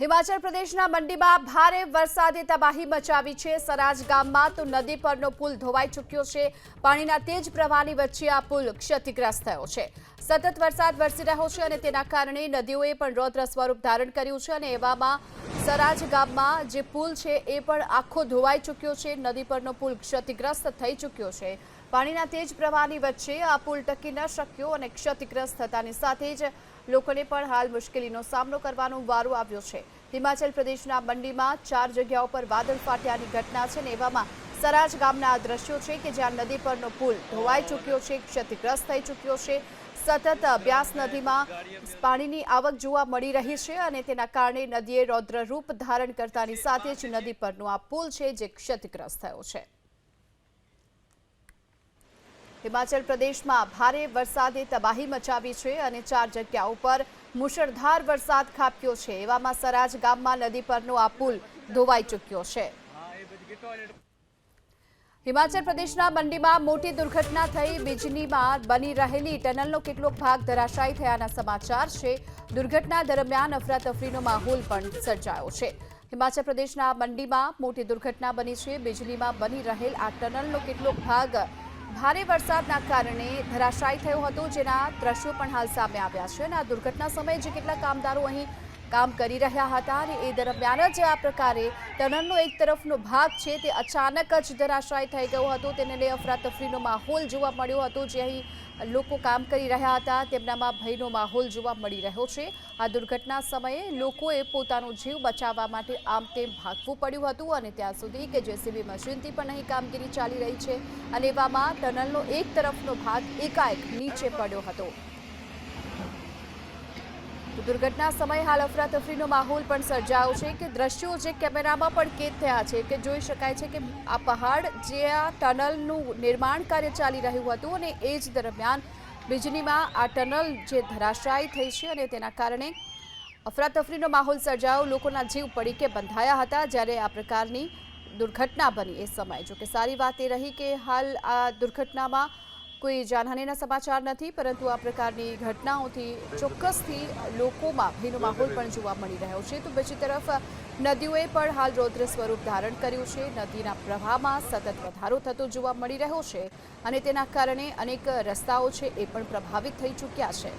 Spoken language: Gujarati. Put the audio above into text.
હિમાચલ પ્રદેશના મંડીમાં ભારે વરસાદે તબાહી મચાવી છે. સરાજ ગામમાં તો નદી પરનો પુલ ધોવાઈ ચૂક્યો છે. પાણીના તેજ પ્રવાહની વચ્ચે આ પુલ ક્ષતિગ્રસ્ત થયો છે. સતત વરસાદ વરસી રહ્યો છે અને તેના કારણે નદીઓએ પણ રૌદ્ર સ્વરૂપ ધારણ કર્યું છે અને એવામાં સરાજ ગામમાં જે પુલ છે એ પણ આખો ધોવાઈ ચૂક્યો છે. નદી પરનો પુલ ક્ષતિગ્રસ્ત થઈ ચૂક્યો છે. પાણીના તેજ પ્રવાહની વચ્ચે આ પુલ ટકી ન શક્યો અને ક્ષતિગ્રસ્ત થતાની સાથે જ લોકોને પણ હાલ મુશ્કેલીનો સામનો કરવાનો વારો આવ્યો છે. હિમાચલ પ્રદેશના મંડીમાં ચાર જગ્યાઓ પર વાદળ ફાટ્યાની ઘટના છે ને એવામાં સરાજ ગામના આ દ્રશ્યો છે કે જ્યાં નદી પરનો પુલ ધોવાઈ ચૂક્યો છે, ક્ષતિગ્રસ્ત થઈ ચૂક્યો છે. સતત બ્યાસ નદીમાં પાણીની આવક જોવા મળી રહી છે અને તેના કારણે નદીએ રૌદ્ર રૂપ ધારણ કરતાની સાથે જ નદી પરનો આ પુલ છે જે ક્ષતિગ્રસ્ત થયો છે. હિમાચલ પ્રદેશમાં ભારે વરસાદે તબાહી મચાવી છે અને ચાર જગ્યાઓ પર મુશળધાર વરસાદ ખાબક્યો છે. એવામાં સરાજ ગામમાં નદી પરનો આ પુલ ધોવાઈ ચૂક્યો છે. હિમાચલ પ્રદેશના મંડીમાં મોટી દુર્ઘટના થઈ. બીજલીમાં બની રહેલી ટનલનો કેટલોક ભાગ ધરાશાયી થયાના સમાચાર છે. દુર્ઘટના દરમિયાન અફરાતફરીનો માહોલ પણ સર્જાયો છે. હિમાચલ પ્રદેશના મંડીમાં મોટી દુર્ઘટના બની છે. બીજલીમાં બની રહેલ આ ટનલનો કેટલોક ભાગ ભારે વરસાદના કારણે ધરાશાયી થયો હતો, જેના દ્રશ્યો પણ હાલ સામે આવ્યા છે અને આ દુર્ઘટના સમયે જે કેટલા કામદારો અહીં કામ કરી રહ્યા હતા અને એ દરમિયાન જ આ પ્રકારે ટનલનો એક તરફનો ભાગ છે તે અચાનક જ ધરાશાય થઈ ગયો હતો. તેને લઈ અફરાતફરીનો માહોલ જોવા મળ્યો હતો. જે અહીં લોકો કામ કરી રહ્યા હતા, તેમનામાં ભયનો માહોલ જોવા મળી રહ્યો છે. આ દુર્ઘટના સમયે લોકોએ પોતાનો જીવ બચાવવા માટે આમ તેમ ભાગવું પડ્યું હતું અને ત્યાં સુધી કે જેસીબી મશીનથી પણ અહીં કામગીરી ચાલી રહી છે અને એવામાં ટનલનો એક તરફનો ભાગ એકાએક નીચે પડ્યો હતો. દુર્ઘટના સમયે હાલ અફરાતફરીનો માહોલ પણ સર્જાયો છે કે દ્રશ્યો જે કેમેરામાં પણ કેદ થયા છે કે જોઈ શકાય છે કે આ પહાડ જે આ ટનલનું નિર્માણ કાર્ય ચાલી રહ્યું હતું અને એ જ દરમિયાન વીજળીમાં આ ટનલ જે ધરાશાયી થઈ છે અને તેના કારણે અફરાતફરીનો માહોલ સર્જાયો. લોકોના જીવ પડીકે બંધાયા હતા જ્યારે આ પ્રકારની દુર્ઘટના બની એ સમયે. જો કે સારી વાત એ રહી કે હાલ આ દુર્ઘટનામાં કોઈ જાનહાનિના સમાચાર નથી, પરંતુ આ પ્રકારની ઘટનાઓથી ચોક્કસથી લોકોમાં ભયનો માહોલ પણ જોવા મળી રહ્યો છે. તો બીજી તરફ, નદીઓએ પણ હાલ રૌદ્ર સ્વરૂપ ધારણ કર્યું છે. નદીના પ્રવાહમાં સતત વધારો થતો જોવા મળી રહ્યો છે અને તેના કારણે અનેક રસ્તાઓ છે એ પણ પ્રભાવિત થઈ ચૂક્યા છે.